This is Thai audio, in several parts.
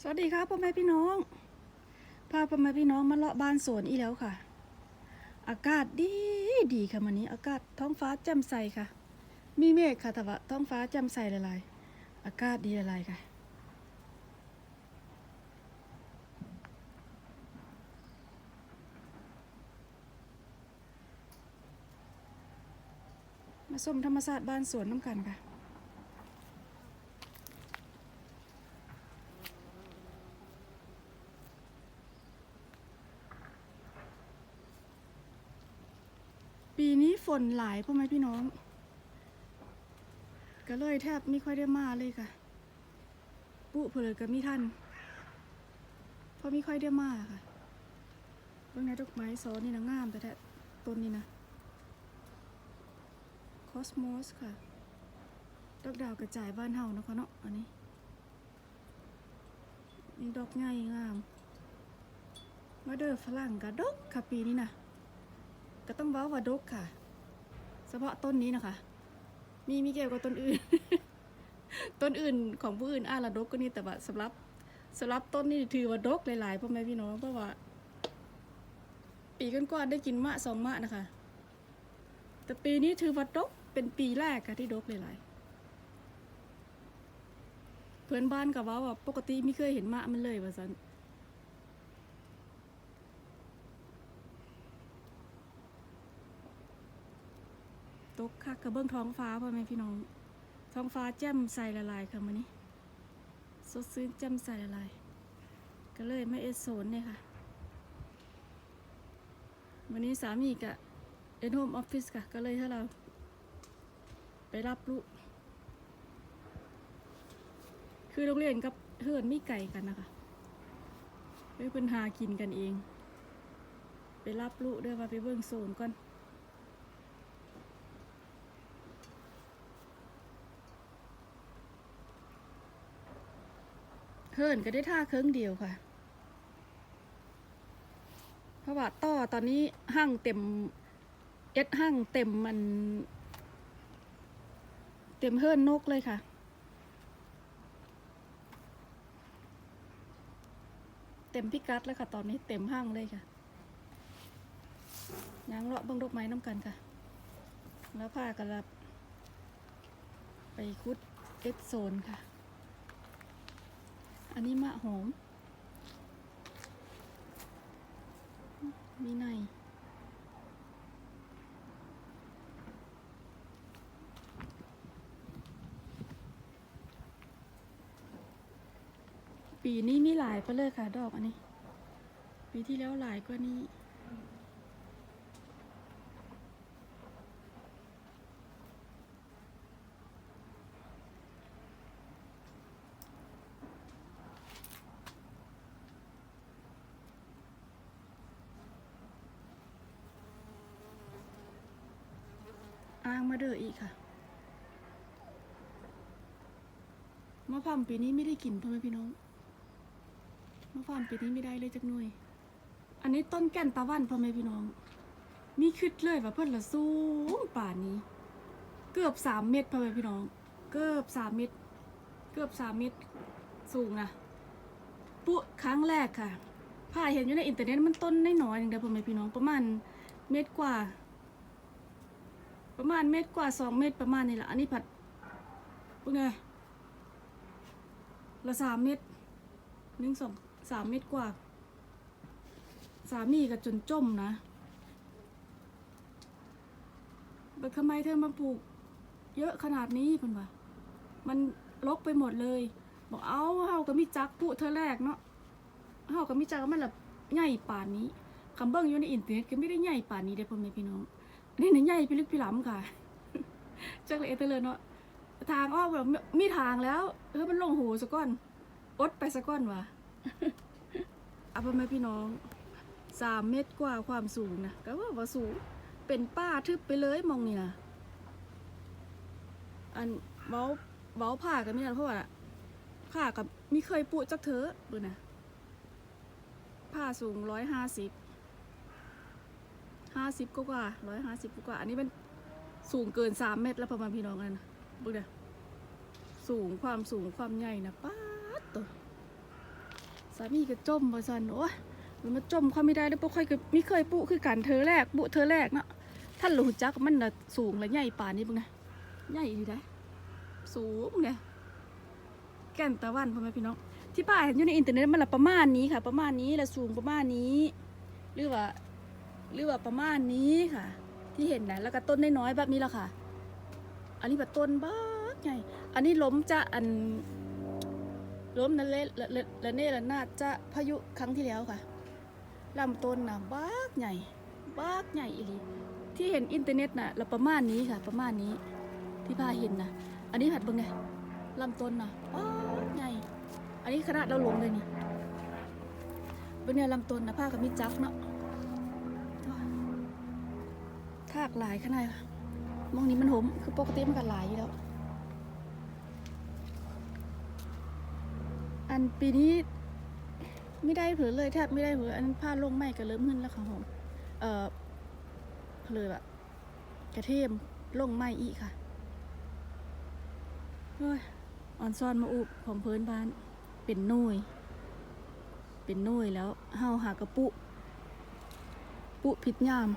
สวัสดีครับพ่อแม่พี่น้อง พาพ่อแม่พี่น้องมาเลาะบ้านสวนอีแล้วค่ะ อากาศดีดีค่ะวันนี้อากาศท้องฟ้าแจ่มใสค่ะ มีเมฆค่ะแต่ว่าท้องฟ้าแจ่มใสหลายๆอากาศดีหลายๆค่ะ มาชมธรรมศาสตร์บ้านสวนน้ำกันค่ะ ปี นี้ฝนหลายพ่อแม่พี่น้อง ก็เลยแทบไม่ค่อยได้มาเลยค่ะ ปุเพลิก็มีท่านเพราะไม่ค่อยได้มาค่ะเบื้องในดอกไม้โซนนี่นะงามแต่แท้ต้นนี้นะคอสโมสค่ะดอกดาวกระจายบ้านเฮานะคะเนาะอันนี้นี่ดอกใหญ่งามมาเดอร์ฝรั่งกระดกค่ะปีนี้นะก็ต้องว้าว่าดกค่ะ ฉพาะต้นนี้นะคะ มีมีเกี่ยวกับต้นอื่น ต้นอื่นของผู้อื่นอ่าละดกก็นี่แต่ว่าสำหรับสำหรับต้นนี้ถือว่าดกหลายๆพ่อแม่พี่น้องเพราะว่า ปีก่อนๆได้กินมะสองมะนะคะ แต่ปีนี้ถือว่าดกเป็นปีแรกค่ะที่ดกหลายๆเพื่อนบ้านกับว่าว่าปกติไม่เคยเห็นมะมันเลยว่าสัน ตกค่ะกระเบื้องท้องฟ้าพ่อแม่พี่น้อง ท้องฟ้าแจ่มใสละลายค่ะมันนี้สดชื่นแจ่มใสละลาย ก็เลยไม่เอดโซนเนี่ยค่ะวันนี้สามีกับเอ็นโฮมออฟฟิศค่ะ ก็เลยให้เรา ไปรับลูกคือโรงเรียนกับเพื่อนไมีไก่กันนะคะไปเพิ่นหากินกันเอง ไปรับลูกเด้อว่าไปเบิ่งโซนก่อน เฮิร์นก็ได้ท่าเครื่องเดียวค่ะ เพราะว่าต่อตอนนี้ห้างเต็มเอ็ดห้างเต็มมัน เต็มเฮิรนนกเลยค่ะเต็มพิกัดแล้วค่ะตอนนี้เต็มห้างเลยค่ะยางเลาะเบิ้งดอกไม้น้ำกันค่ะ แล้วพากันลับ ไปคุดเอ็ดโซนค่ะ อันนี้มะหอม มีในปีนี้มีหลายไปเลยค่ะ ดอกอันนี้ ปีที่แล้วหลายกว่านี้ เดออีกค่ะมะพร้าวปีนี้ไม่ได้กินพ่อแม่พี่น้องมะพร้าวปีนี้ไม่ได้เลยจักหน่วยอันนี้ต้นแก่นตะวันพ่อแม่พี่น้อง มีคิดเลยว่าเพื่อนละสูงป่านนี้ เกือบสามเมตรพ่อแม่พี่น้อง เกือบสามเมตร เกือบสามเมตรสูงนะปุ๊ครั้งแรกค่ะผ่าเห็นอยู่ในอินเทอร์เน็ตมันต้นน้อยๆหนึ่งเดียวพ่อแม่พี่น้องประมาณเมตรกว่า ประมาณเมตรกว่าสองเมตรประมาณนี้แหละอันนี้ผัดเป็นไงละสามเมตรหนึ่งสองสามเมตรกว่า สามีก็จนจมนะแบบทำไมเธอมาปลูก เยอะขนาดนี้เพิ่นว่ามันลกไปหมดเลย บอกเอาเฮาก็มีจักปุเธอแรกเนาะเฮาก็มีจักมันแบบใหญ่ป่านนี้คำเบิ้งอยู่ในอินเทอร์เน็ตก็ไม่ได้ใหญ่ป่านนี้เด้พ่อแม่พี่น้อง นี่นใหญ่พิลึกพิล้ำค่ะจักเลยเอเตเลยเนาะทางอ้อมแบบมีทางแล้วเออมันลงหูสะก้อนอดไปสะก้อนวะเอาไปไหมพี่น้องสามเมตรกว่าความสูงนะก็ว่าว่าสูงเป็นป้าทึบไปเลยมองนี่นะอันเว้าเว้าผ่ากันไม่ได้เพราะว่าผ่ากับมีเคยปุจักเถอะดูนะผ้าสูงร้อยห้าสิบ ห้าสิบกว่าร้อยห้าสิบกว่า อันนี้มันสูงเกินสามเมตรแล้วประมาณพี่น้องกันนะบึกเด้อสูงความสูงความใหญ่นะป้าตัวสามีก็จมบ่ซั่นโอ้ยมันมาจมความไม่ได้แล้วบ่ค่อยก็มีเคยปุ๊คือกันเธอแรกปุเธอแรกเนาะท่านรู้จักมันน่ะสูงและใหญ่ป่านนี้เบิ่งนะใหญ่ดีได้สูงเนี่ยแก่นตะวันพ่อแม่พี่น้องที่ป้าเห็นอยู่ในอินเทอร์เน็ตมันละประมาณนี้ค่ะ ประมาณนี้และสูงประมาณนี้ หรือว่า หรือว่าประมาณนี้ค่ะ ที่เห็นนะแล้วก็ต้นน้อยๆแบบนี้แหละค่ะ อันนี้แบบต้นบ้าใหญ่อันนี้ล้มจะอันล้มนั่นเละละเนระนาดจะพายุครั้งที่แล้วค่ะลำต้นนะบ้าใหญ่บ้าใหญ่อีหลีที่เห็นอินเทอร์เน็ตน่ะละประมาณนี้ค่ะ ประมาณนี้ที่พาเห็นนะอันนี้ผัดเบิ่งไงลำต้นน่ะบ้าใหญ่อันนี้ขนาดเราลงเลยนี่เบิ่งเนี่ยลำต้นนะผ้ากับมิจักเนาะ ทากหลายขนาดมองนี้มันหมคือปกติมันก็หลายอยู่แล้ว อันปีนี้ไม่ได้เผลอเลยแทบไม่ได้เผลออันผ้าลงไหมก็เริ่มขึ้นแล้วค่ะผมเออเผลอแบบกระเทียมลงไหมอีกค่ะเฮ้ยอ่อนซ่อนมาอุบของเพิ่นบ้านเป็นหน่ยเป็นหน่ยแล้วเฮาหากระปุ ปุผิดยาม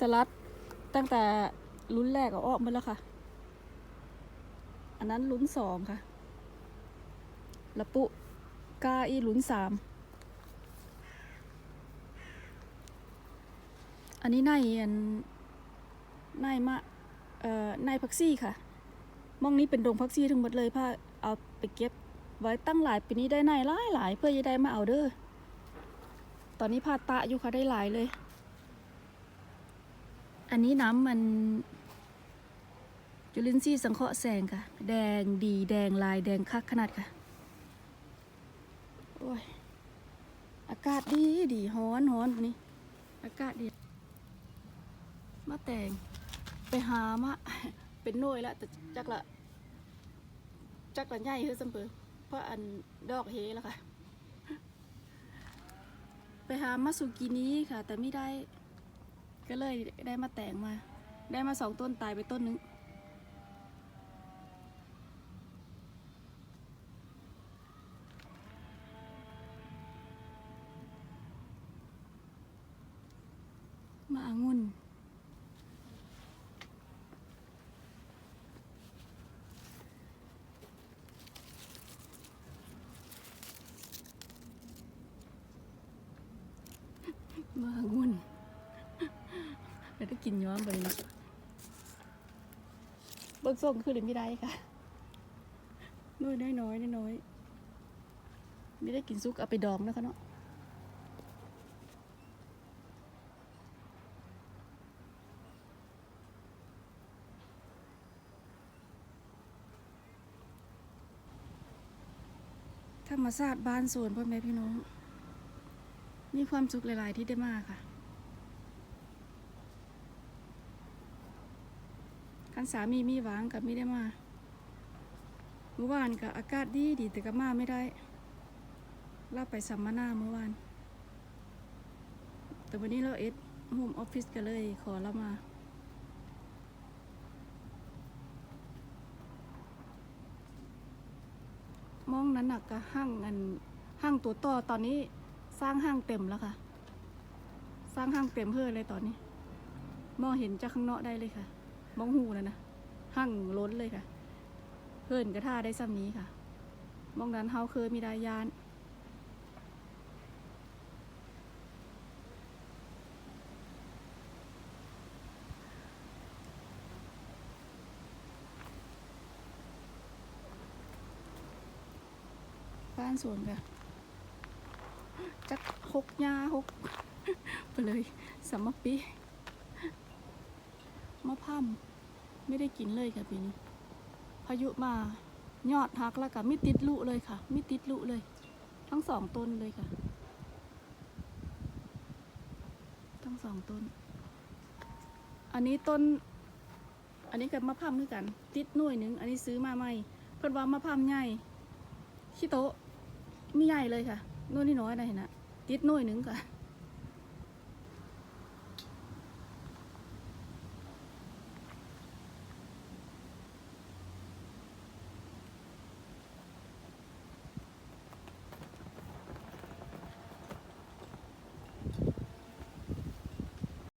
สลัดตั้งแต่รุ่นแรกอาออกมาแล้วค่ะ อันนั้นลุ้นสองค่ะล้วปุกาอีลุ้นสามอันนี้ในอันในมะเอ่อในพักซี่ค่ะมองนี้เป็นดงพักซี่ทั้งหมดเลยพ่าเอาไปเก็บไว้ตั้งหลายปีนี้ได้ในหลายหลายเพื่อจะได้มาเอาเด้อตอนนี้พาตะอยู่ค่ะได้หลายเลย อันนี้น้ำมันจุลินทรีย์สังเคราะห์แสงค่ะ แดงดีแดงลายแดงคักขนาดค่ะ โอ้ย อากาศดีดีฮ้อนฮ้อนวันนี้ อากาศดี มาแต่งไปหามาเป็นน่วยละแต่จักละ จักละใหญ่คือสมเปอเพราะอันดอกเฮแล้วค่ะ ไปหามาสุกินี้ค่ะ แต่ไม่ได้ ก็เลยได้มาแต่งมา ได้มาสองต้นตายไปต้นนึงมาอางุ่นมาองุ่นแล้วได้ กินย้อมไปเลยเนาะเบิกส่งคือหรือไม่ได้ค่ะน้อยน้อยน้อยน้อยไม่ได้กินซุกเอาไปดองนะคะเนาะธรรมศาสตร์บ้านสวนพ่อแม่พี่น้อง มีความสุขหลาย ๆ ที่ได้มาค่ะ คันสามีมีหวางกับไม่ได้มาเมื่อวานกับอากาศดีดีแต่ก็มาไม่ได้ลาไปสัมมนาเมื่อวาน แต่วันนี้เราเอ็ดโฮมออฟฟิศกันเลยขอเรามามองนั้นน่ะก็ห้างอันห้างตัวต่อตอนนี้สร้างห้างเต็มแล้วค่ะ สร้างห้างเต็มเพื่อเลยตอนนี้ มองเห็นจากข้างนอกได้เลยค่ะ มองหูนะนะห้างล้นเลยค่ะเพื่อนกระท่าได้ซ้ำนี้ค่ะมองนั้นเฮาเคยมีดายานบ้านสวนค่ะจักหกยาหกไปเลยสามปี มะพร้ามไม่ได้กินเลยค่ะปีนี้ พายุมายอดหักแล้วก็ไม่ติดลุเลยค่ะไม่ติดลุเลย ทั้งสองต้นเลยค่ะ ทั้งสองต้น อันนี้ต้น อันนี้กับมะพร้ามด้วยกัน ติดหน่วยหนึ่งอันนี้ซื้อมาใหม่เพิ่นว่ามะพร้ามใหญ่ขี้โต๊ะมีใหญ่เลยค่ะนู่นนี่น้อยนะเห็นนะติดหน่วยหนึ่งค่ะ